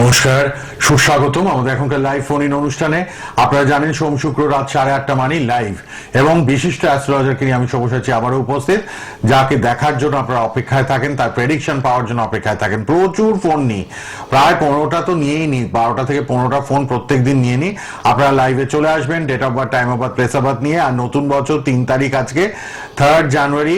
নমস্কার, সুস্বাগতম আমাদের এখনকার লাইভ ফোন ইন অনুষ্ঠানে। আপনারা জানেন সোম শুক্র রাত সাড়ে আটটা মানি লাইভ এবং বিশিষ্ট অ্যাস্ট্রোলজারকে নিয়ে আমি সব্যসাচী আবারও উপস্থিত, যাকে দেখার জন্য আপনারা অপেক্ষায় থাকেন, তার প্রেডিকশন পাওয়ার জন্য অপেক্ষায় থাকেন। প্রচুর ফোন নিই। প্রায় পনেরোটা তো নিয়েই নিই, বারোটা থেকে পনেরোটা ফোন প্রত্যেক দিন নিয়ে নিই। আপনারা লাইভে চলে আসবেন date of birth time of birth place of birth নিয়ে। আর নতুন বছর তিন তারিখ আজকে থার্ড জানুয়ারি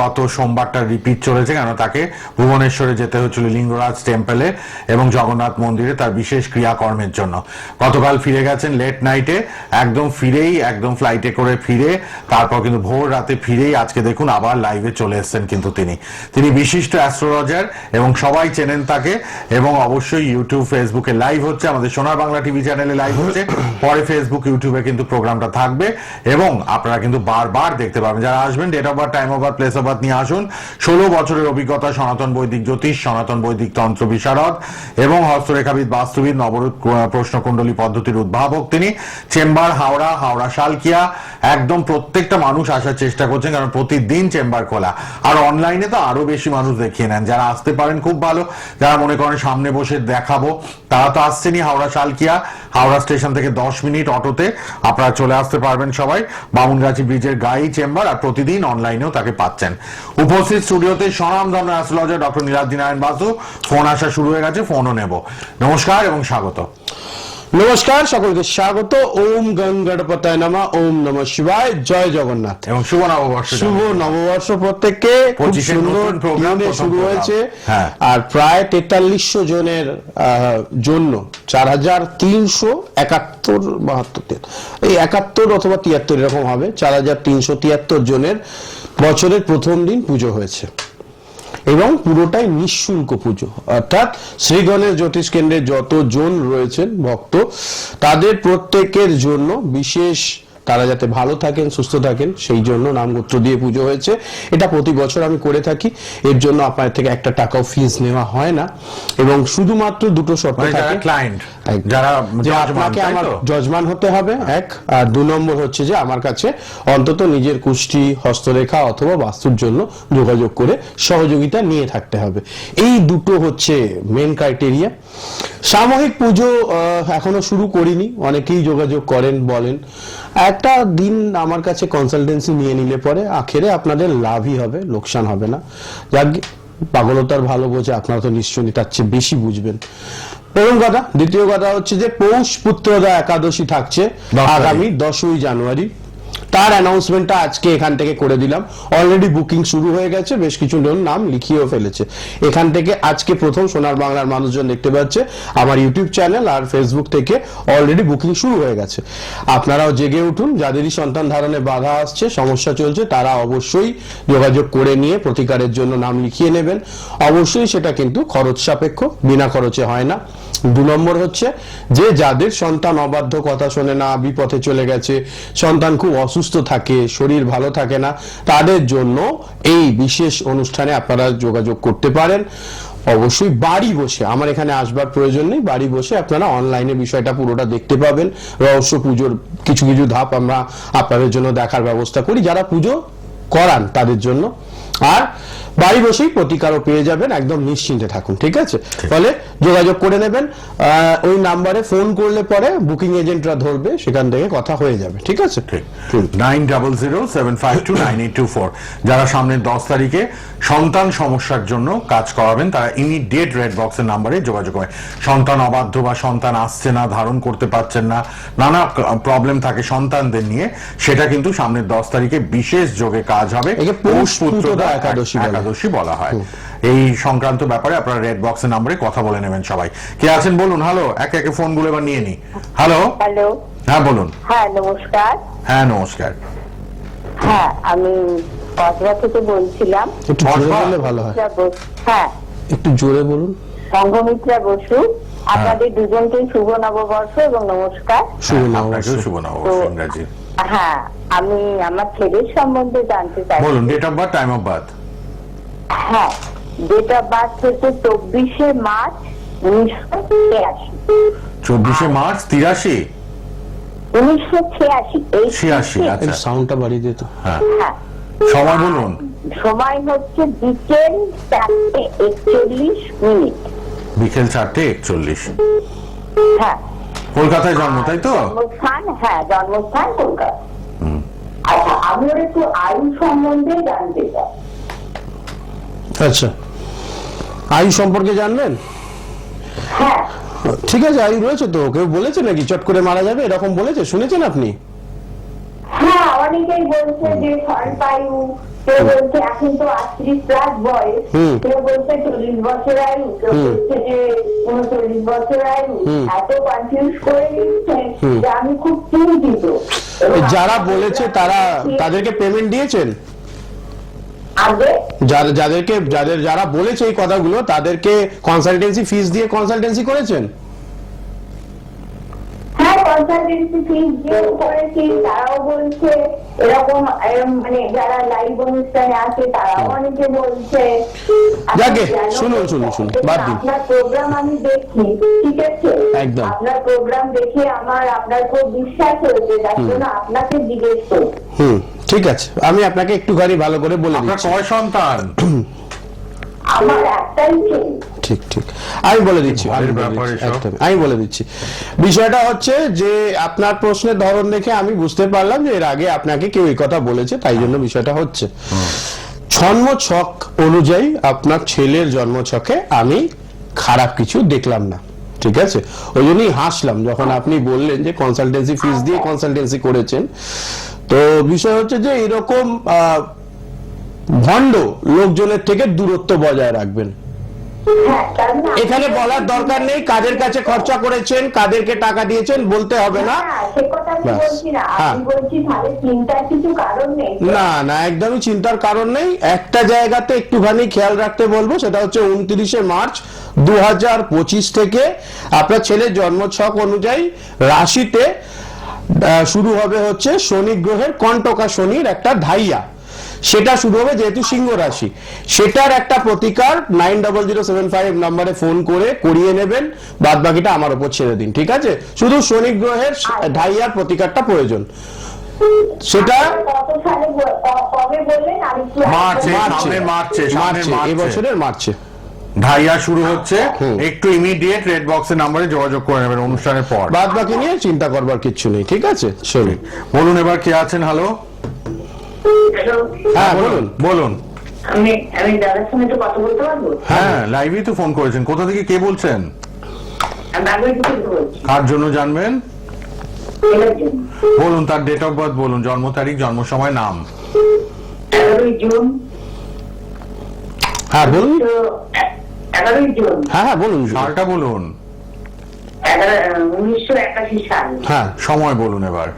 গত সোমবারটা রিপিট চলেছে কেন? তাকে ভুবনেশ্বরে যেতে হচ্ছিল লিঙ্গরাজ টেম্পলে এবং জগন্নাথ মন্দিরে তার বিশেষ ক্রিয়াকর্মের জন্য। গতকাল ফিরে গেছেন লেট নাইটে একদম ফিরেই, একদম ফ্লাইটে করে ফিরে, তারপর কিন্তু ভোর রাতে ফিরেই আজকে দেখুন আবার লাইভে চলে এসেছেন কিন্তু তিনি। তিনি বিশিষ্ট অ্যাস্ট্রোলজার এবং সবাই চেনেন তাকে এবং অবশ্যই ইউটিউব ফেসবুকে লাইভ হচ্ছে, আমাদের সোনার বাংলা টিভি চ্যানেলে লাইভ হচ্ছে। পরে ফেসবুক ইউটিউবে কিন্তু প্রোগ্রামটা থাকবে এবং আপনারা কিন্তু বারবার দেখতে পাবেন। যারা আসবেন date of birth time birth place of নিয়ে আসুন। ষোলো বছরের অভিজ্ঞতা, সনাতন বৈদিক জ্যোতিষ, সনাতন বৈদিক তন্ত্র বিশারদ এবং হস্তরেখাবিদ, বাস্তুবিদ, নবরূপ প্রশ্নকুণ্ডলী পদ্ধতির উদ্ভাবক তিনি। চেম্বার, হাওড়া হাওড়া, শালকিয়া। একদম প্রত্যেকটা মানুষ আসার চেষ্টা করছেন কারণ প্রতিদিন চেম্বার খোলা। আর অনলাইনে তো আরও বেশি মানুষ দেখিয়ে নেন। যারা আসতে পারেন, খুব ভালো। যারা মনে করেন সামনে বসে দেখাবো, তারা তো আসছেনই হাওড়া, শালকিয়া। হাওড়া স্টেশন থেকে দশ মিনিট অটোতে আপনারা চলে আসতে পারবেন সবাই। বামুনগাছি ব্রিজের গাই চেম্বার আর প্রতিদিন অনলাইনেও তাকে পাচ্ছেন। উপস্থিত স্টুডিওতে স্বনামধন্য astrologer doctor Niladri Narayan Basu. Phone আসা শুরু হয়ে গেছে ফোনও নেব। নমস্কার এবং স্বাগত। নমস্কার সকলকে স্বাগত। ওম গঙ্গড়পতায় নামা ওম নম শিবায়। জয় জগন্নাথ। এবং শুভ নববর্ষ শুভ নববর্ষ প্রত্যেককে। খুব সুন্দর শুরু হয়েছে। হ্যাঁ। আর প্রায় তেতাল্লিশশো জনের জন্য চার হাজার তিনশো একাত্তর বাহাত্তর এই একাত্তর অথবা তিয়াত্তর এরকম হবে। চার হাজার তিনশো তিয়াত্তর জনের বছরের প্রথম দিন পুজো হয়েছে। এবং পুরোটাই নিঃশুল্ক পুজো। অর্থাৎ শ্রীগণের জ্যোতিষ কেন্দ্রে যত জন রয়েছেন ভক্ত তাদের প্রত্যেকের জন্য বিশেষ তারা যাতে ভালো থাকেন সুস্থ থাকেন সেই জন্য নামগোত্র দিয়ে পুজো হয়েছে। এটা প্রতি বছর আমি করে থাকি। এর জন্য আপনার থেকে একটা টাকাও ফিজ নেওয়া হয় না। এবং শুধুমাত্র দুটো শর্ত মানে থাকে ক্লায়েন্ট। যারা যে judgment, আপনাকে তাই আমার তো? যজমান হতে হবে এক। আর দু নম্বর হচ্ছে যে আমার কাছে অন্তত নিজের কুষ্টি হস্তরেখা অথবা বাস্তুর জন্য যোগাযোগ করে সহযোগিতা নিয়ে থাকতে হবে। এই দুটো হচ্ছে মেন ক্রাইটেরিয়া সামূহিক পুজো এখনও শুরু করিনি অনেকেই যোগাযোগ করেন বলেন। একটা দিন আমার কাছে কনসালটেন্সি নিয়ে নিলে পরে আখেরে আপনাদের লাভই হবে লোকসান হবে না। যাক পাগলতার ভালো বোঝে আপনারা তো নিশ্চয়ই তার চেয়ে বেশি বুঝবেন। প্রথম কথা। দ্বিতীয় কথা হচ্ছে যে পৌষ পুত্রদা একাদশী থাকছে আগামী দশই জানুয়ারি। তার অ্যানাউন্সমেন্টটা আজকে এখান থেকে করে দিলাম। অলরেডি বুকিং শুরু হয়ে গেছে, বেশ কিছু জন নাম লিখিয়েও ফেলেছে। এখান থেকে আজকে প্রথম সোনার বাংলার মানুষজন দেখতে পাচ্ছে। আমার ইউটিউব চ্যানেল আর ফেসবুক থেকে অলরেডি বুকিং শুরু হয়ে গেছে। আপনারাও জেগে উঠুন, যাদেরই সন্তান ধারণে বাধা আসছে, সমস্যা চলছে, তারা অবশ্যই যোগাযোগ করে নিয়ে প্রতিকারের জন্য নাম লিখিয়ে নেবেন। অবশ্যই সেটা কিন্তু খরচ সাপেক্ষ, বিনা খরচে হয় না। দু নম্বর হচ্ছে, যে যাদের সন্তান অবাধ্য কথা শোনে না, বিপথে চলে গেছে, সন্তান খুব অসুস্থ থাকে, শরীর ভালো থাকে না, তাদের জন্য এই বিশেষ অনুষ্ঠানে আপনারা যোগাযোগ করতে পারেন। অবশ্যই বাড়ি বসে, আমার এখানে আসবার প্রয়োজন নেই, বাড়ি বসে আপনারা অনলাইনে বিষয়টা পুরোটা দেখতে পাবেন। রহস্য পুজোর কিছু কিছু ধাপ আমরা আপনাদের জন্য দেখার ব্যবস্থা করি, যারা পুজো করান তাদের জন্য। আর বাড়ি বসেই প্রতিকারও পেয়ে যাবেন একদম নিশ্চিন্তে থাকুন ঠিক আছে? ফলে যোগাযোগ করে নেবেন ওই নাম্বারে ফোন করলে পরে বুকিং এজেন্টরা ধরবে সেখান থেকে কথা হয়ে যাবে ঠিক আছে? Nine double zero seven five two nine eight two four যারা সামনের দশ তারিখে সন্তান সমস্যার জন্য কাজ করাবেন তারা ইমিডিয়েট রেড বক্সের নাম্বারে যোগাযোগ করবেন। সন্তান অবাধ্য বা সন্তান আসছে না ধারণ করতে পারছেন না নানা প্রবলেম থাকে সন্তানদের নিয়ে সেটা কিন্তু সামনের দশ তারিখে বিশেষ যোগে কাজ হবে। পৌষ পুত্রদা একাদশী। একাদশী বলা হয়। এই সংক্রান্ত ব্যাপারে আপনারা রেড বক্সের নাম্বারে কথা বলে নেবেন সবাই। কে আছেন বলুন? হ্যালো একে একে ফোনগুলো এবার নিয়ে নি। হ্যালো হ্যালো হ্যাঁ বলুন। হ্যাঁ নমস্কার। হ্যাঁ নমস্কার। হ্যাঁ আমি কসবা থেকে বলছিলাম। একটু জোরে? বললে ভালো হয়। হ্যাঁ। একটু জোরে বলুন। সংঘমিত্রা বসু। আপনাদের দুজনকে শুভ নববর্ষ এবং নমস্কার। শুভ নববর্ষ। শুভ নববর্ষ হ্যাঁ আমি আমার ছেলের সম্বন্ধে জানতে চাই। বলুন date of birth time of birth হ্যাঁ ডেট অফ বার্থ হচ্ছে চব্বিশে মার্চ উনিশশো ছিয়াশি। চব্বিশে মার্চ তিরাশি? উনিশশো ছিয়াশি ছিয়াশি আচ্ছা। সাউন্ডটা বাড়িয়ে দিত হ্যাঁ। হ্যাঁ। সময় বলুন। সময় হচ্ছে বিকেল চারটে একচল্লিশ মিনিট। বিকেল চারটে একচল্লিশ। হ্যাঁ। কলকাতায় জন্ম তাই তো? জন্মস্থান হ্যাঁ জন্মস্থান কলকাতা। আচ্ছা আমি একটু আয়ু সম্বন্ধে জানতে চাই। আচ্ছা। আয়ু সম্পর্কে জানবেন? হ্যাঁ। ঠিক আছে আয়ু রয়েছে তো কেউ বলেছে নাকি চট করে মারা যাবে? এরকম বলেছে শুনেছেন আপনি? হ্যাঁ অনেকেই বলছে যে স্বল্পায়ু কেউ বলছে এখন তো আটত্রিশ প্লাস বয়স কেউ বলছে চল্লিশ বছর আয়ু কেউ বলছে যে উনচল্লিশ বছর আয়ু এত কনফিউজ করে দিচ্ছে যে আমি খুব চিন্তিত। যারা বলেছে তারা তাদেরকে পেমেন্ট দিয়েছেন? যাদেরকে যাদের যারা বলেছে এই কথাগুলো তাদেরকে কনসালটেন্সি ফিস দিয়ে কনসালটেন্সি করেছেন? হ্যাঁ কনসালটেন্সি ফিস দিয়ে করেছি তারাও বলছে এরকম মানে যারা লাইভ অনুষ্ঠানে আছে তারাও অনেকে বলছে। যাকে, শুনুন, শুনুন, শুনুন, বাদ দিন। আপনার প্রোগ্রাম আমি দেখি ঠিক আছে? একদম। আপনার প্রোগ্রাম দেখে আমার আপনার খুব বিশ্বাস হয়েছে যার জন্য আপনাকে জিজ্ঞেস করি হুম। ঠিক আছে আমি আপনাকে একটু গাড়ি ভালো করে বলে আপনার কয় সন্তান? আমার একটাই ঠিক ঠিক। আমি বলে দিচ্ছি আমি বলে দিচ্ছি, দিচ্ছি। বিষয়টা হচ্ছে যে আপনার প্রশ্নের ধরন দেখে আমি বুঝতে পারলাম যে এর আগে আপনাকে কেউ এই কথা বলেছে তাই জন্য বিষয়টা হচ্ছে। জন্ম ছক অনুযায়ী আপনার ছেলের জন্ম ছকে আমি খারাপ কিছু দেখলাম না ঠিক আছে? ওই জন্যই হাসলাম যখন আপনি বললেন যে কনসালটেন্সি ফিস দিয়ে কনসালটেন্সি করেছেন তো বিষয় হচ্ছে যে এরকম ভণ্ড লোকজনের থেকে দূরত্ব বজায় রাখবেন। এখানে বলার দরকার নেই কাদের কাছে খরচা করেছেন কাদেরকে টাকা দিয়েছেন বলতে হবে না। হ্যাঁ না হ্যাঁ। না না একদমই চিন্তার কারণ নেই। একটা জায়গাতে একটুখানি খেয়াল রাখতে বলব সেটা হচ্ছে উনত্রিশে মার্চ দু হাজার পঁচিশ থেকে আপনার ছেলের জন্মছক অনুযায়ী রাশিতে শুরু হবে হচ্ছে শনি গ্রহের কণ্টকা শনির একটা ধাইয়া সেটা শুরু হবে যেহেতু সিংহ রাশি। সেটার একটা প্রতিকার nine double zero seven five নাম্বারে ফোন করে করিয়ে নেবেন। বাদ বাকিটা আমার উপর ছেড়ে দিন ঠিক আছে? শুধু শনি গ্রহের ধাইয়ার প্রতিকারটা প্রয়োজন। সেটা মার্চে মার্চে। এবছরের মার্চে। ঢাইয়া শুরু হচ্ছে। একটু ইমিডিয়েট রেড বক্সের নাম্বারে যোগাযোগ করে নেবেন অনুষ্ঠানের পর। বাদ বাকি নিয়ে চিন্তা করবার কিচ্ছু নেই ঠিক আছে? চলুন। বলুন এবার কে আছেন? হ্যালো হ্যাঁ বলুন। বলুন। আমি আমি দাদার সঙ্গে একটু কথা বলতে পারব? হ্যাঁ লাইভেই তো ফোন করেছেন। কোথা থেকে কে বলছেন? কার জন্য জানবেন? বলুন তার ডেট অফ বার্থ বলুন জন্ম তারিখ জন্ম সময় নাম। জুন। হ্যাঁ বলুন। হ্যাঁ হ্যাঁ বলুন সালটা বলুন। উনিশশো একাশি সাল। হ্যাঁ সময় বলুন এবার।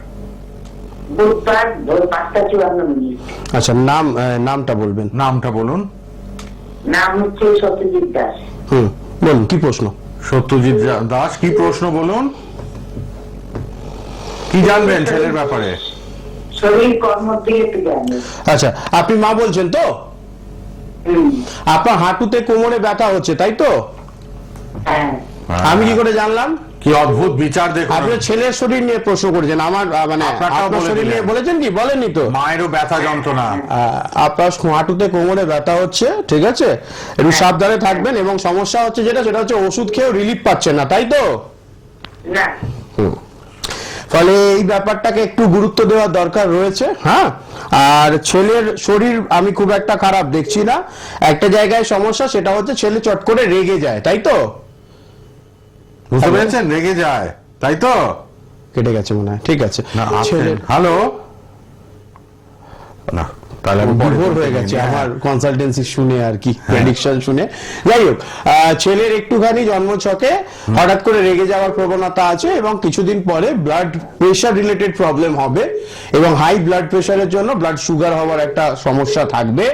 বুধবার ভোর পাঁচটা চুয়ান্ন মিনিট। আচ্ছা নাম নামটা বলবেন। নামটা বলুন। নাম হচ্ছে সত্যজিৎ দাস। হুম বলুন কি প্রশ্ন? সত্যজিৎ দাস কি প্রশ্ন বলুন? কি জানবেন ছেলের ব্যাপারে? শরীর কর্ম দিয়ে একটু জানি আচ্ছা আপনি মা বলছেন তো? আপনার হাঁটুতে কোমরে ব্যথা হচ্ছে তাই তো? হ্যাঁ। আমি কি করে জানলাম? কি অদ্ভুত বিচার দেখুন আপনার ছেলের শরীর নিয়ে প্রশ্ন করেছেন আমার মানে আপনার শরীর নিয়ে বলেছেন কি? বলেননি তো। মায়েরও ব্যথা যন্ত্রণা। আহ, আপনার হাঁটুতে কোমরে ব্যথা হচ্ছে ঠিক আছে? একটু সাবধানে থাকবেন এবং সমস্যা হচ্ছে যেটা সেটা হচ্ছে ওষুধ খেয়েও রিলিফ পাচ্ছেন না তাই তো? না। ফলে এই ব্যাপারটাকে একটু গুরুত্ব দেওয়ার দরকার রয়েছে হ্যাঁ? আর ছেলের শরীর আমি খুব একটা খারাপ দেখছি না। একটা জায়গায় সমস্যা সেটা হচ্ছে ছেলে চট করে রেগে যায় তাই তো? বুঝতে পেরেছেন? রেগে যায় তাই তো? কেটে গেছে মনে হয় ঠিক আছে। হ্যালো? না। তাহলে আমি বিভোর হয়ে গেছে পারি। আমার কনসালটেন্সি শুনে আর কি প্রেডিকশন শুনে। যাই হোক ছেলের একটুখানি জন্ম ছকে হঠাৎ করে রেগে যাওয়ার প্রবণতা আছে এবং কিছুদিন পরে ব্লাড প্রেশার রিলেটেড প্রবলেম হবে এবং হাই ব্লাড প্রেশারের জন্য ব্লাড সুগার হওয়ার একটা সমস্যা থাকবে।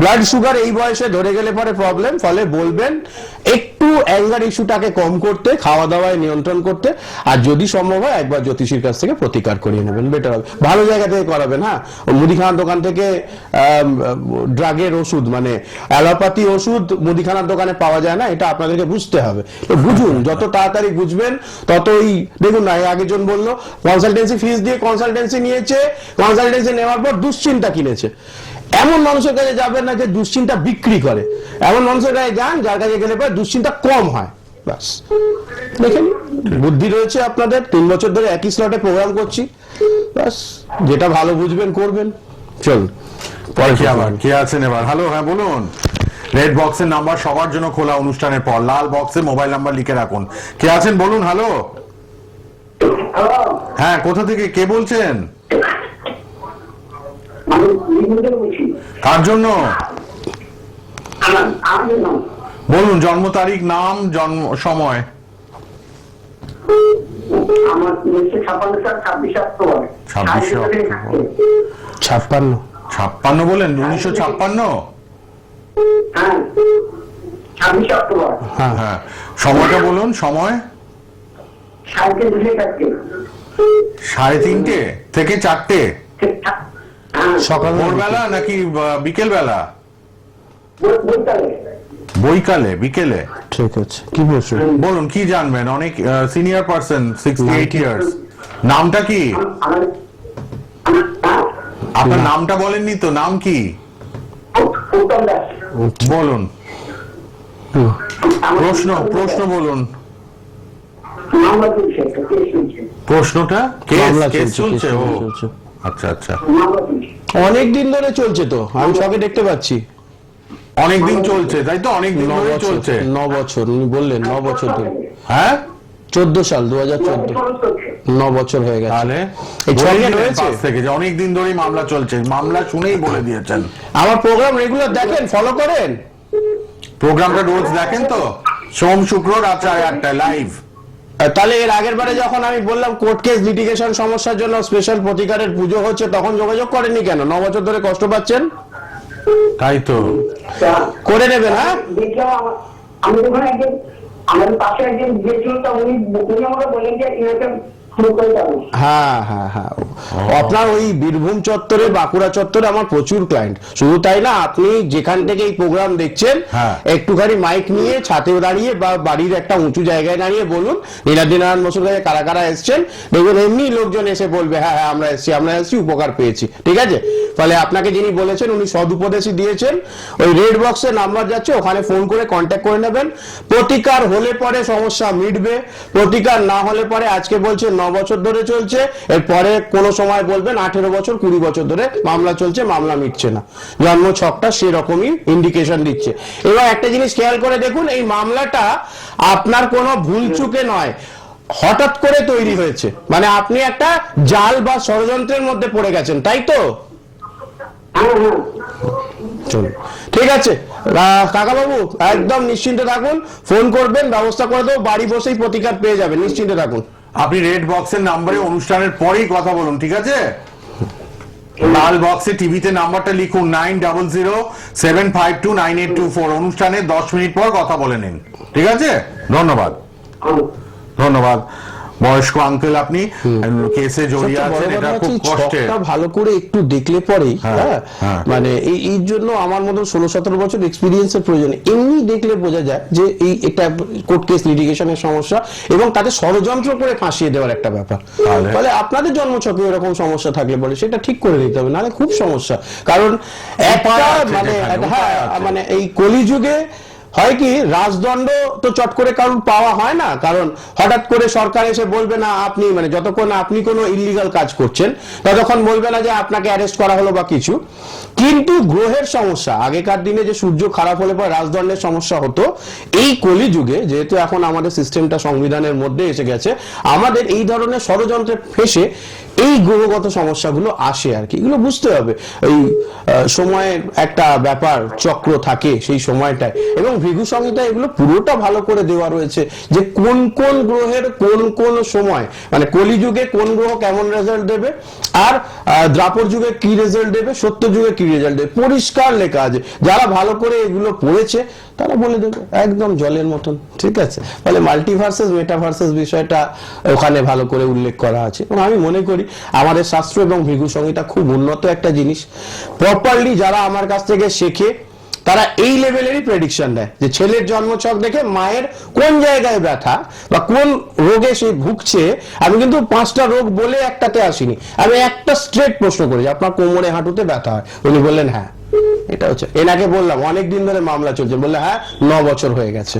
ব্লাড সুগার এই বয়সে ধরে গেলে পরে প্রবলেম ফলে বলবেন একটু অ্যাঙ্গার ইস্যুটাকে কম করতে খাওয়া দাওয়ায় নিয়ন্ত্রণ করতে আর যদি সম্ভব হয় একবার জ্যোতিষীর কাছ থেকে প্রতিকার করিয়ে নেবেন বেটার হবে। ভালো জায়গা থেকে করাবেন হ্যাঁ। ওই মুদিখানার দোকান থেকে ড্রাগের ওষুধ মানে অ্যালোপ্যাথি ওষুধ মুদিখানার দোকানে পাওয়া যায় না, এটা আপনাদেরকে বুঝতে হবে। তো বুঝুন, যত তাড়াতাড়ি বুঝবেন, ততই দেখুন না আগে জন বলল কনসালটেন্সি ফিস দিয়ে কনসালটেন্সি নিয়েছে কনসালটেন্সি নেওয়ার পর দুশ্চিন্তা কিনেছে। এমন মানুষের কাছে যাবেন না যে দুশ্চিন্তা বিক্রি করে। এমন মানুষের কাছে যান, যার কাছে গেলে পরে দুশ্চিন্তা কম হয়। বাস দেখেন, বুদ্ধি রয়েছে আপনাদের, তিন বছর ধরে একই স্লটে প্রোগ্রাম করছি। বাস যেটা ভালো বুঝবেন, করবেন। চলুন পরে কি আবার? কে আছেন এবার? হ্যালো হ্যাঁ বলুন। রেড বক্সের নাম্বার সবার জন্য খোলা অনুষ্ঠানের পর লাল বক্সে মোবাইল নাম্বার লিখে রাখুন। কে আছেন বলুন হ্যালো হ্যাঁ কোথা থেকে? কে বলছেন? কার জন্য? বলুন জন্ম তারিখ নাম জন্ম সময়। আমার ছাপ্পান্ন সাল ছাব্বিশে অক্টোবর 26শে অক্টোবর। ছাপ্পান্ন। ছাপ্পান্ন বলেন উনিশশো ছাপ্পান্ন? হ্যাঁ ছাব্বিশে অক্টোবর হ্যাঁ। হ্যাঁ সময়টা বলুন সময়? সাড়ে দুশো সাড়ে তিনটে থেকে চারটে? হ্যাঁ। সকাল ভোরবেলা নাকি বিকেল বেলা বৈকালে বিকেলে? ঠিক আছে। কি প্রশ্ন বলুন কি জানবেন? অনেক senior person sixty eight years নামটা কি? আপনার নামটা বলেননি তো নাম কি? বলুন। প্রশ্ন প্রশ্ন বলুন। প্রশ্নটা? কেস মামলা চলছে, ও। আচ্ছা আচ্ছা। অনেক দিন ধরে চলছে তো আমি সবে দেখতে পাচ্ছি। অনেক দিন চলছে তাই তো? অনেক দিন ন ধরে চলছে। ন বছর উনি বললেন ন বছর ধরে। হ্যাঁ? চোদ্দ সাল দু হাজার চোদ্দ। ন বছর হয়ে গেছে। তাহলে থেকে যে অনেক দিন ধরেই মামলা চলছে। মামলা শুনেই বলে দিয়েছেন। আমার প্রোগ্রাম রেগুলার দেখেন ফলো করেন। প্রোগ্রামটা রোজ দেখেন তো? সোম শুক্র রাত সাড়ে আটটায় লাইভ তাহলে এর আগের বারে যখন আমি বললাম কোর্ট কেস লিটিগেশন সমস্যার জন্য স্পেশাল প্রতিকারের পুজো হচ্ছে তখন যোগাযোগ করেননি কেন? ন বছর ধরে কষ্ট পাচ্ছেন? তাই তো। করে নেবেন হ্যাঁ? আমি ওখানে একজন আমাদের পাশে একজন গিয়েছিল, তো উনি আমাকে বললেন যে হ্যাঁ হ্যাঁ হ্যাঁ। আপনার ওই বীরভূম চত্বরে বাঁকুড়া চত্বরে আমার প্রচুর ক্লায়েন্ট শুধু তাই না আপনি যেখান থেকে এই প্রোগ্রাম দেখছেন। একটুখানি মাইক নিয়ে ছাতে দাঁড়িয়ে বা বাড়ির একটা উঁচু জায়গায় দাঁড়িয়ে বলুন নীলাদ্রি নারায়ণ বসুর কাছে কারা কারা এসছেন দেখবেন এমনি লোকজন এসে বলবে হ্যাঁ হ্যাঁ আমরা এসছি আমরা এসছি উপকার পেয়েছি। ঠিক আছে? ফলে আপনাকে যিনি বলেছেন উনি সদুপদেশই দিয়েছেন। ওই রেড বক্সে নাম্বার যাচ্ছে ওখানে ফোন করে কন্ট্যাক্ট করে নেবেন। প্রতিকার হলে পরে সমস্যা মিটবে প্রতিকার না হলে পরে আজকে বলছে ন বছর ধরে চলছে। এরপরে কোনো সময় বলবেন আঠেরো বছর, কুড়ি বছর ধরে মামলা চলছে, মামলা মিটছে না। জন্ম ছকটা সেরকমই ইন্ডিকেশন দিচ্ছে। এবার একটা জিনিস খেয়াল করে দেখুন, এই মামলাটা আপনার কোনো ভুল চুকে নয়। হঠাৎ করে তৈরি হয়েছে। মানে আপনি একটা জাল বা ষড়যন্ত্রের মধ্যে পড়ে গেছেন, তাই তো? ঠিক আছে। কাকা বাবু একদম নিশ্চিন্তে থাকুন। ফোন করবেন, ব্যবস্থা করে দেবো, বাড়ি বসেই প্রতিকার পেয়ে যাবেন। নিশ্চিন্তে থাকুন। আপনি রেড বক্সের নাম্বারে অনুষ্ঠানের পরেই কথা বলুন ঠিক আছে? লাল বক্সে টিভিতে নাম্বারটা লিখুন nine double zero seven five two nine eight two four অনুষ্ঠানে দশ মিনিট পর কথা বলে নিন ঠিক আছে? ধন্যবাদ। ধন্যবাদ। বয়স্ক আঙ্কেল আপনি কেসে জড়িয়ে আছেন এটা খুব কষ্টের ভালো করে একটু দেখলে পরেই হ্যাঁ, হ্যাঁ? হ্যাঁ। মানে এই এই জন্য আমার মতো ষোলো সতেরো বছর এক্সপিরিয়েন্সের প্রয়োজন। এমনি দেখলে বোঝা যায় যে এই এটা কোর্ট কেস লিটিগেশনের সমস্যা এবং তাতে ষড়যন্ত্র করে ফাঁসিয়ে দেওয়ার একটা ব্যাপার। তাহলে? ফলে আপনাদের জন্মছকে এরকম সমস্যা থাকলে বলে সেটা ঠিক করে দিতে হবে নাহলে খুব সমস্যা। কারণ একটা মানে হ্যাঁ মানে এই কলিযুগে হয় কি রাজদণ্ড তো চট করে কারণ পাওয়া হয় না? কারণ হঠাৎ করে সরকার এসে বলবে, না, আপনি মানে যতক্ষণ আপনি কোনো ইলিগাল কাজ করছেন, ততক্ষণ বলবে না যে আপনাকে অ্যারেস্ট করা হলো বা কিছু। কিন্তু গ্রহের সমস্যা, আগেকার দিনে যে সূর্য খারাপ হলে পরে রাজদণ্ডের সমস্যা হতো, এই কলিযুগে যেহেতু এখন আমাদের সিস্টেমটা সংবিধানের মধ্যে এসে গেছে, আমাদের এই ধরনের ষড়যন্ত্রে ফেসে এই গ্রহগত সমস্যাগুলো আসে আর কি। এগুলো বুঝতে হবে। এই সময়ের একটা ব্যাপার, চক্র থাকে সেই সময়টায়। এবং ভৃগু সংহিতা এগুলো পুরোটা ভালো করে দেওয়া রয়েছে যে কোন কোন গ্রহের কোন কোন সময় মানে কলিযুগে কোন গ্রহ কেমন রেজাল্ট দেবে আর দ্রাপর যুগে কি রেজাল্ট দেবে, সত্য যুগে কি রেজাল্ট দেবে, পরিষ্কার লেখা আছে। যারা ভালো করে এগুলো পড়েছে তারা বলে দেবে, একদম জলের মতন, ঠিক আছে? ফলে মাল্টিভার্সেস মেটাভার্সেস বিষয়টা ওখানে ভালো করে উল্লেখ করা আছে। এবং আমি মনে করি আমাদের শাস্ত্র এবং ভৃগু সংহিতা খুব উন্নত একটা জিনিস। প্রপারলি যারা আমার কাছ থেকে শেখে, তারা এই লেভেলেরই প্রেডিকশন দেয় যে ছেলের জন্মছক দেখে মায়ের কোন জায়গায় ব্যথা বা কোন রোগে সে ভুগছে। আমি কিন্তু পাঁচটা রোগ বলে একটাতে আসিনি। আমি একটা স্ট্রেট প্রশ্ন করি যে আপনার কোমরে হাঁটুতে ব্যথা হয়? উনি বললেন হ্যাঁ। এটা হচ্ছে। এনাকে বললাম অনেক দিন ধরে মামলা চলছে। বললে হ্যাঁ ন বছর হয়ে গেছে।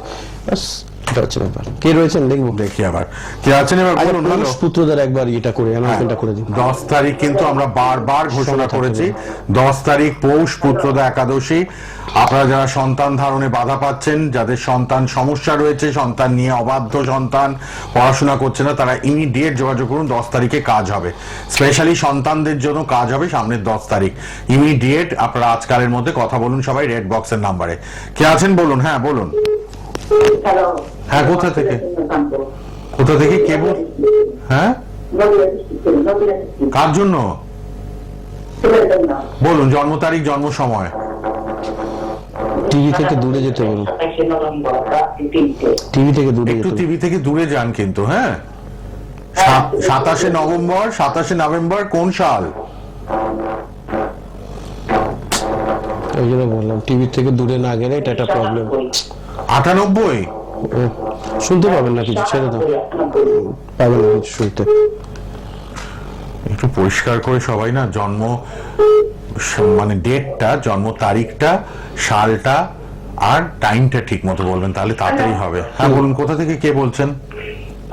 এটা হচ্ছে ব্যাপার। কে রয়েছেন? দেখব। দেখি আবার। কে আছেন এবার বলুন পুত্রদের একবার এটা করে অ্যানাউন্সমেন্টটা করে দিন। দশ তারিখ কিন্তু আমরা বারবার ঘোষণা করেছি। দশ তারিখ পৌষ পুত্রদা একাদশী। আপনারা যারা সন্তান ধারণে বাধা পাচ্ছেন যাদের সন্তান সমস্যা রয়েছে সন্তান নিয়ে অবাধ্য সন্তান পড়াশোনা করছে না তারা ইমিডিয়েট যোগাযোগ করুন দশ তারিখে কাজ হবে। স্পেশালি সন্তানদের জন্য কাজ হবে সামনের দশ তারিখ। ইমিডিয়েট আপনারা আজকালের মধ্যে কথা বলুন সবাই রেড বক্সের নাম্বারে কে আছেন? বলুন হ্যাঁ বলুন। হ্যাঁ, কোথা থেকে? কোথা থেকে? কে বল হ্যাঁ? কার জন্য? বলুন জন্ম তারিখ জন্ম সময়। টিভি থেকে দূরে যেতে বলুন। টিভি থেকে দূরে একটু টিভি থেকে দূরে যান কিন্তু হ্যাঁ? সা- সাতাশে নভেম্বর সাতাশে নভেম্বর কোন সাল? ওই জন্য বললাম টিভি থেকে দূরে না গেলে এটা একটা প্রবলেম আটানব্বই? শুনতে পাবেন না কিছু ছেড়ে দাও। পাবেন না কিছু শুনতে। একটু পরিষ্কার করে সবাই না জন্ম মানে ডেটটা জন্ম তারিখটা সালটা আর টাইমটা ঠিক মতো বলবেন তাহলে তাড়াতাড়ি হবে। হ্যাঁ বলুন কোথা থেকে কে বলছেন?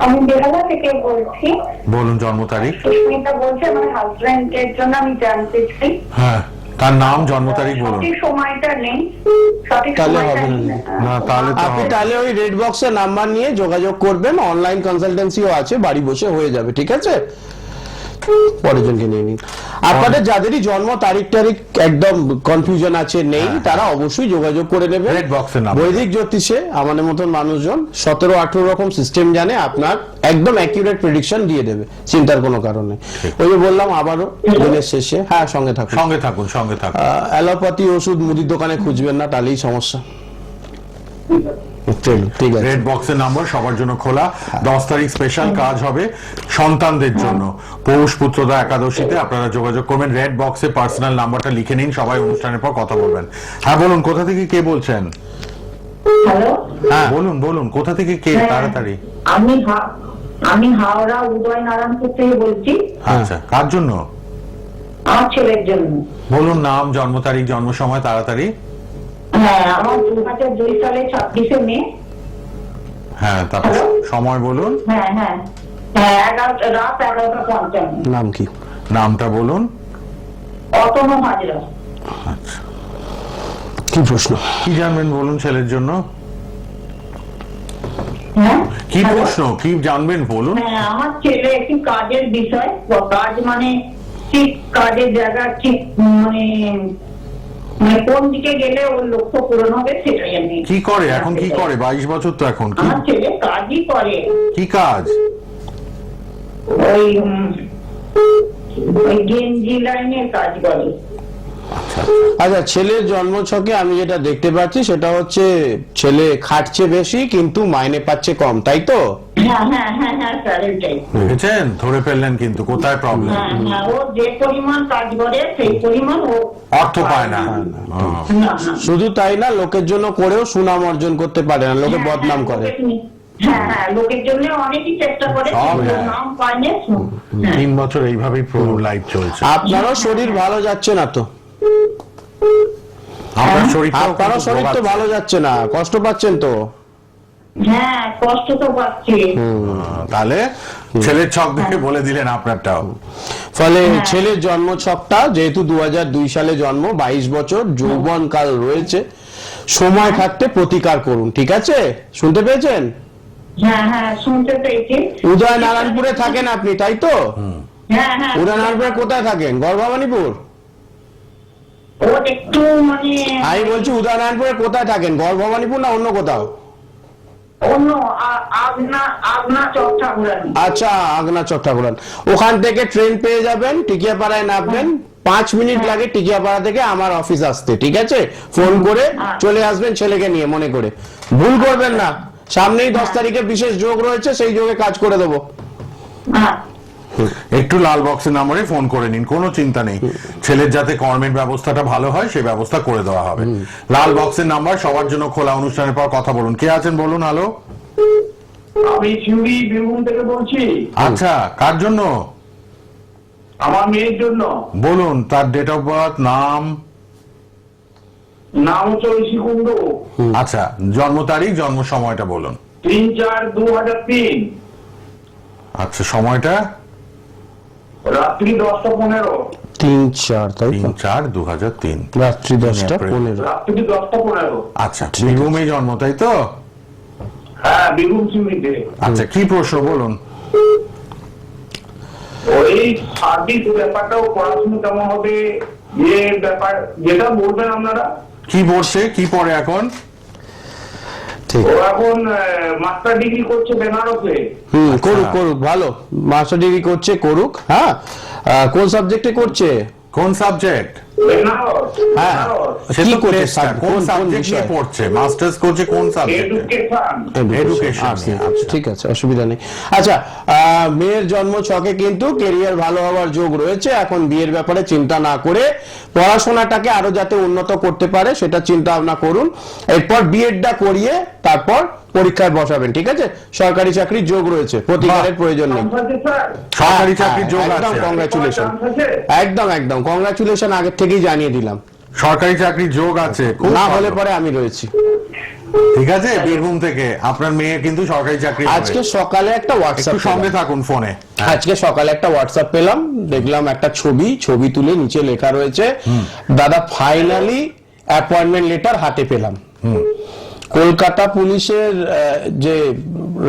আমি বেহালা থেকে বলছি। বলুন জন্ম তারিখ। সুস্মিতা বলছে আমার হাজবেন্ডের জন্য আমি জানতে চাই। হ্যাঁ। তার নাম জন্ম তারিখ বলুন। সময়টা নেই সঠিক তাহলে হবে না। তাহলে তো আপনি তাহলে ওই রেড বক্সের নাম্বার নিয়ে যোগাযোগ করবেন অনলাইন কনসালটেন্সিও আছে বাড়ি বসে হয়ে যাবে ঠিক আছে? পরের জনকে নিয়ে নিন। আপনাদের যাদেরই জন্ম তারিখ তারিখ একদম কনফিউশন আছে নেই তারা অবশ্যই যোগাযোগ করে নাম। বৈদিক জ্যোতিষে আমাদের মতন মানুষজন সতেরো আঠেরো রকম সিস্টেম জানে আপনার একদম অ্যাকিউরেট প্রেডিকশন দিয়ে দেবে চিন্তার কোনো কারণে ওই যে বললাম আবারও দিনের শেষে। হ্যাঁ সঙ্গে থাকুন। সঙ্গে থাকুন সঙ্গে থাকুন। অ্যালোপ্যাথি ওষুধ মুদির দোকানে খুঁজবেন না তাহলেই সমস্যা। ঠিক আছে। রেড বক্সের নাম্বার সবার জন্য খোলা। দশ তারিখ স্পেশাল কাজ হবে সন্তানদের জন্য। পৌষ পুত্রদা একাদশীতে আপনারা যোগাযোগ করবেন। রেড বক্সে পার্সোনাল নাম্বারটা লিখে নিন সবাই অনুষ্ঠানের পর কথা বলবেন। হ্যাঁ বলুন কোথা থেকে কে বলছেন? হ্যাঁ বলুন বলুন কোথা থেকে কে? তাড়াতাড়ি। আমি আমি হাওড়া উদয় নারায়ণপুর থেকে বলছি। আচ্ছা কার জন্য? আমার ছেলের জন্য। বলুন নাম জন্ম তারিখ জন্ম সময় তাড়াতাড়ি। হ্যাঁ আমার দু হাজার দুই সালে ছাব্বিশে মে। হ্যাঁ তারপর সময় বলুন। হ্যাঁ হ্যাঁ। হ্যাঁ নাম কি? নামটা বলুন। অতনু হাজরা। কি প্রশ্ন? কি জানবেন বলুন ছেলের জন্য? হ্যাঁ? কি প্রশ্ন? কি জানবেন বলুন? হ্যাঁ আমার ছেলে একটি কাজের বিষয়। কাজ মানে ঠিক কাজের জায়গা ঠিক মানে মানে কোন দিকে গেলে ওর লক্ষ্য পূরণ হবে সেটাই আমি কি করে? এখন কি করে? বাইশ বছর তো এখন কি আমার ছেলে কাজই করে। কি কাজ? ওই ওই গেঞ্জি লাইনের কাজ করে। আচ্ছা ছেলের জন্মছকে আমি যেটা দেখতে পাচ্ছি সেটা হচ্ছে ছেলে খাটছে বেশি কিন্তু মাইনে পাচ্ছে কম তাই তো? হ্যাঁ হ্যাঁ হ্যাঁ হ্যাঁ ধরে ফেললেন কিন্তু কোথায় প্রবলেম ও যে পরিমাণ কাজ করে সেই পরিমাণ ও অর্থ পায় না। শুধু তাই না লোকের জন্য করেও সুনাম অর্জন করতে পারে না লোকে বদনাম করে। তিন বছর এইভাবেই লাইফ চলছে। আপনারও শরীর ভালো যাচ্ছে না তো? আপনার শরীর তো ভালো যাচ্ছে না কষ্ট পাচ্ছেন তো? হ্যাঁ কষ্ট তো পাচ্ছি। তাহলে ছেলের ছক দেখে বলে দিলেন আপনারটাও। ফলে ছেলের জন্ম ছকটা যেহেতু দু হাজার দুই সালে জন্ম বাইশ বছর যৌবন কাল রয়েছে সময় থাকতে প্রতিকার করুন ঠিক আছে? শুনতে পেয়েছেন? হ্যাঁ হ্যাঁ শুনতে পেয়েছি। উদয় নারায়ণপুরে থাকেন আপনি তাই তো? হ্যাঁ হ্যাঁ। উদয় নারায়ণপুরে কোথায় থাকেন? গর্ভবানীপুর মানে আমি বলছি উদয় নারায়ণপুরে কোথায় থাকেন? গর্ভবানীপুর না অন্য কোথাও অন্য আ- আগনা আগনা চক ঠাকুরানি আচ্ছা আগনা চট্টাগ্রাম। ওখান থেকে ট্রেন পেয়ে যাবেন টিকিয়াপাড়ায় নামবেন। পাঁচ মিনিট লাগে টিকিয়াপাড়া থেকে আমার অফিস আসতে ঠিক আছে? ফোন করে চলে আসবেন ছেলেকে নিয়ে মনে করে। ভুল করবেন না। সামনেই দশ তারিখে বিশেষ যোগ রয়েছে সেই যোগে কাজ করে দেবো। হ্যাঁ। একটু লাল বক্সের নাম্বারে ফোন করে নিন কোনো চিন্তা নেই। ছেলের যাতে কর্মের ব্যবস্থাটা ভালো হয় সেই ব্যবস্থা করে দেওয়া হবে। লাল বক্সের নাম্বার সবার জন্য খোলা অনুষ্ঠানের পর কথা বলুন। কে আছেন বলুন হ্যালো আমি সিউড়ি বীরভূম থেকে বলছি। আচ্ছা কার জন্য? আমার মেয়ের জন্য। বলুন তার ডেট অফ বার্থ নাম? নাম হচ্ছে ঐশী কুণ্ডু। আচ্ছা জন্ম তারিখ জন্ম সময়টা বলুন। তিন চার দু হাজার তিন। আচ্ছা সময়টা? রাত্রি দশটা পনেরো। তিন চার তাই তিন চার দু হাজার তিন। রাত্রি দশটা পনেরো। রাত্রি দশটা পনেরো। আচ্ছা বীরভূমে জন্ম তাই তো? হ্যাঁ বীরভূম সিউড়িতে। আচ্ছা কি প্রশ্ন বলুন? ওই সার্ভিস ব্যাপারটাও পড়াশোনা কেমন হবে? ইয়ে ব্যাপার যেটা বলবেন আপনারা? কি পড়ছে কি পড়ে এখন? ও এখন মাস্টার ডিগ্রি করছে বেনারসে। হুম করুক আচ্ছা। করুক ভালো। মাস্টার ডিগ্রি করছে করুক হ্যাঁ? আহ, কোন সাবজেক্টে করছে? কোন সাবজেক্ট হ্যাঁ। কি করছে কোন কোন- কোন সাবজেক্ট নিয়ে বিষয়? পড়ছে? মাস্টার্স করছে কোন সাবজেক্টে এডুকেশন Education আচ্ছা, নিয়ে, আচ্ছা, ঠিক আছে অসুবিধা নেই। আচ্ছা মেয়ের জন্ম ছকে কিন্তু কেরিয়ার ভালো হওয়ার যোগ রয়েছে। এখন বিয়ের ব্যাপারে চিন্তা না করে পড়াশোনাটাকে আরও যাতে উন্নত করতে পারে সেটা চিন্তা ভাবনা করুন। এরপর বিএডটা করিয়ে তারপর পরীক্ষায় বসাবেন ঠিক আছে? সরকারি চাকরির যোগ রয়েছে প্রতিকারের প্রয়োজন নেই। সরকারি হ্যাঁ, চাকরির যোগ একদম কংগ্রাচুলেশন একদম একদম। কংগ্রাচুলেশন আগের থেকেই জানিয়ে দিলাম। সরকারি চাকরির যোগ আছে না হলে পরে আমি রয়েছি। ঠিক আছে বীরভূম থেকে। আপনার মেয়ে কিন্তু সরকারি চাকরি আজকে সকালে একটা হোয়াটসঅ্যাপ সঙ্গে থাকুন ফোনে। আজকে সকালে একটা হোয়াটসঅ্যাপ পেলাম দেখলাম একটা ছবি ছবি তুলে নিচে লেখা রয়েছে দাদা ফাইনালি অ্যাপয়েন্টমেন্ট লেটার হাতে পেলাম। কলকাতা পুলিশের যে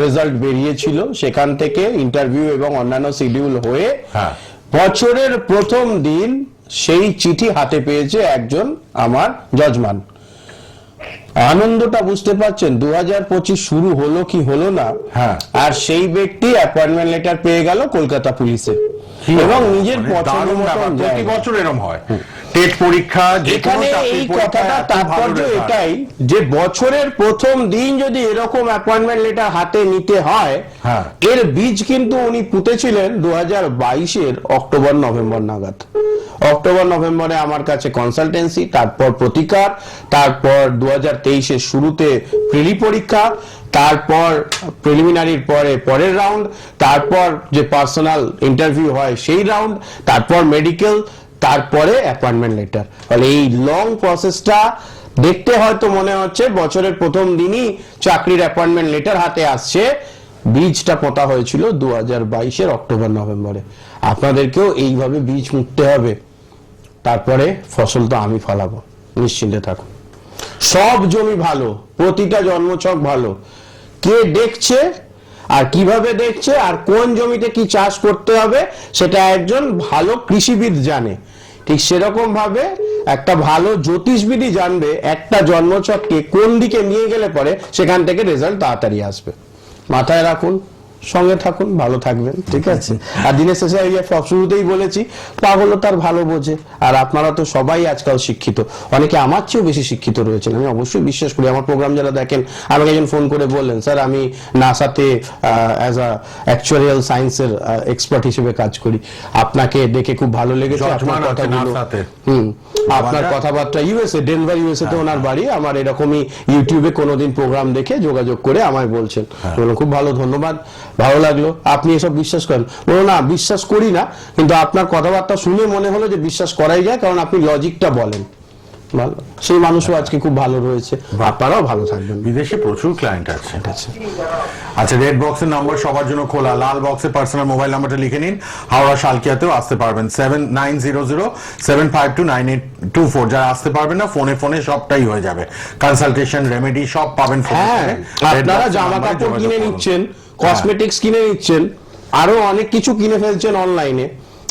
রেজাল্ট বেরিয়েছিল সেখান থেকে ইন্টারভিউ এবং অন্যান্য শিডিউল হয়ে হ্যাঁ। বছরের প্রথম দিন সেই চিঠি হাতে পেয়েছে একজন আমার জজমান আনন্দটা বুঝতে পারছেন দু হাজার পঁচিশ শুরু হলো কি হলো না হ্যাঁ। আর সেই ব্যক্তি অ্যাপয়েন্টমেন্ট লেটার পেয়ে গেল কলকাতা পুলিশে এবং নিজের মানে পছন্দ মতন প্রতি বছর এরকম হয়। টেট পরীক্ষা যে এখানে এই কথাটা তাৎপর্য এটাই যে বছরের প্রথম দিন যদি এরকম অ্যাপয়েন্টমেন্ট লেটার হাতে নিতে হয় হ্যাঁ। এর বীজ কিন্তু উনি পুঁতেছিলেন দু হাজার বাইশের অক্টোবর নভেম্বর নাগাদ। অক্টোবর নভেম্বরে আমার কাছে কনসালটেন্সি তারপর প্রতিকার তারপর দু হাজার তেইশের শুরুতে প্রিলি পরীক্ষা তারপর প্রিলিমিনারির পরে পরের রাউন্ড তারপর যে পার্সোনাল ইন্টারভিউ হয় সেই রাউন্ড তারপর মেডিকেল তারপরে অ্যাপয়েন্টমেন্ট লেটার ফলে এই লং প্রসেসটা দেখতে হয়তো মনে হচ্ছে বছরের প্রথম দিনই চাকরির অ্যাপয়েন্টমেন্ট লেটার হাতে আসছে। বীজটা পোতা হয়েছিল দু হাজার বাইশের অক্টোবর, নভেম্বরে। আপনাদেরকেও এইভাবে বীজ মুক্তে হবে। তারপরে ফসল তো আমি ফলাবো। নিশ্চিন্তে থাকুন। সব জমি ভালো, প্রতিটা জন্মছক ভালো। কে দেখছে আর কীভাবে দেখছে আর কোন জমিতে কি চাষ করতে হবে সেটা একজন ভালো কৃষিবিদ জানে। ঠিক সেরকম ভাবে একটা ভালো জ্যোতিষবিদই জানবে একটা জন্মচককে কোন দিকে নিয়ে গেলে পরে সেখান থেকে রেজাল্ট তাড়াতাড়ি আসবে। মাথায় রাখুন। সঙ্গে থাকুন ভালো থাকবেন ঠিক আছে? আর দিনের শেষে সব শুরুতেই বলেছি পাগলও তার ভালো বোঝে আর আপনারা তো সবাই আজকাল শিক্ষিত। অনেকে আমার চেয়েও বেশি শিক্ষিত রয়েছেন আমি অবশ্যই বিশ্বাস করি। আমার প্রোগ্রাম যারা দেখেন আমাকে একজন ফোন করে বললেন স্যার আমি নাসাতে অ্যাজ আ অ্যাকচুয়ারিয়াল সায়েন্সের এক্সপার্ট হিসেবে কাজ করি। আপনাকে দেখে খুব ভালো লেগেছে আপনার কথাগুলো। হুম আপনার? কথাবার্তা ইউএসএ ডেনভার ইউএসএ তে ওনার বাড়ি আমার এরকমই ইউটিউবে কোনোদিন প্রোগ্রাম দেখে যোগাযোগ করে আমায় বলছেন। বললাম খুব ভালো ধন্যবাদ। ভালো লাগল। আপনি এসব বিশ্বাস করেন। বলো না বিশ্বাস করি না কিন্তু আপনার কথাবার্তা শুনে মনে হলো যে বিশ্বাস করাই যায় কারণ আপনি লজিকটা বলেন। ভালো। সেই মানুষও আজকে খুব ভালো রয়েছে। আপনারাও ভালো থাকবেন। বিদেশে প্রচুর ক্লায়েন্ট আছে। আচ্ছা রেড বক্সের নাম্বার সবার জন্য খোলা। লাল বক্সে পার্সোনাল মোবাইল নাম্বারটা লিখে নিন। হাওড়া শালকিয়াতেও আসতে পারবেন। Seven nine zero zero seven five two nine eight two four যারা আসতে পারবেন না ফোনে ফোনে সবটাই হয়ে যাবে। কনসালটেশন রেমেডি সব পাবেন ফোনে হ্যাঁ আপনারা জামা কাপড় কিনে নিচ্ছেন। কসমেটিক্স কিনে নিচ্ছেন, আরও অনেক কিছু কিনে ফেলছেন অনলাইনে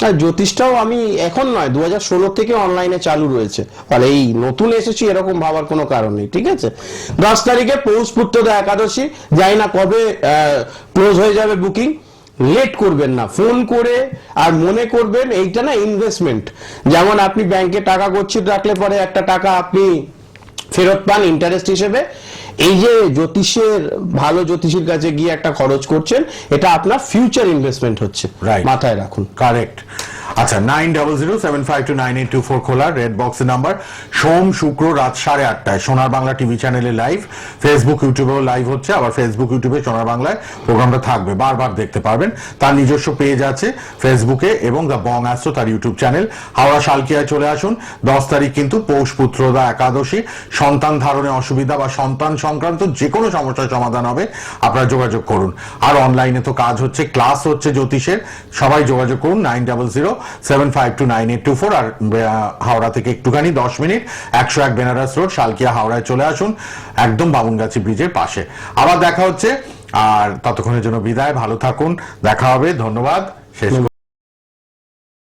আর জ্যোতিষটাও আমি এখন নয় দু হাজার ষোলো থেকে অনলাইনে চালু রয়েছে। ফলে এই নতুন এসেছি, এরকম ভাবার কোনো কারণ নেই, ঠিক আছে? দশ তারিখে পৌষ পুত্রদা একাদশী যাই না কবে ক্লোজ হয়ে যাবে বুকিং লেট করবেন না ফোন করে আর মনে করবেন এইটা না ইনভেস্টমেন্ট যেমন আপনি ব্যাংকে টাকা গচ্ছিত রাখলে পরে একটা টাকা আপনি ফেরত পান ইন্টারেস্ট হিসেবে এই যে জ্যোতিষের ভালো জ্যোতিষীর কাছে গিয়ে একটা খরচ করছেন এটা আপনার ফিউচার ইনভেস্টমেন্ট হচ্ছে. মাথায় রাখুন কারেক্ট আচ্ছা nine double zero seven five two nine eight two four খোলা রেড বক্সের নাম্বার সোম শুক্র রাত সাড়ে আটটায় সোনার বাংলা টিভি চ্যানেলে লাইভ ফেসবুক ইউটিউবেও লাইভ হচ্ছে, আবার ফেসবুক ইউটিউবে সোনার বাংলায় প্রোগ্রামটা থাকবে। বারবার দেখতে পারবেন। তার নিজস্ব পেজ আছে ফেসবুকে এবং দ্য বং অ্যাস্ট্রো তার ইউটিউব চ্যানেল হাওড়া শালকিয়ায় চলে আসুন। দশ তারিখ কিন্তু পৌষ পুত্রদা একাদশী। সন্তান ধারণে অসুবিধা বা সন্তান সংক্রান্ত যে কোনো সমস্যার সমাধান হবে, আপনারা যোগাযোগ করুন। আর অনলাইনে তো কাজ হচ্ছে ক্লাস হচ্ছে জ্যোতিষের। সবাই যোগাযোগ করুন nine double zero seven five two nine eight two four আর হাওড়া থেকে একটুখানি, দশ মিনিট, একশো এক বেনারস রোড, শালকিয়া হাওড়ায় চলে আসুন, একদম বামুনগাছি ব্রিজের পাশে আবার দেখা হচ্ছে, আর ততক্ষণের জন্য বিদায়, ভালো থাকুন, দেখা হবে, ধন্যবাদ, শেষ।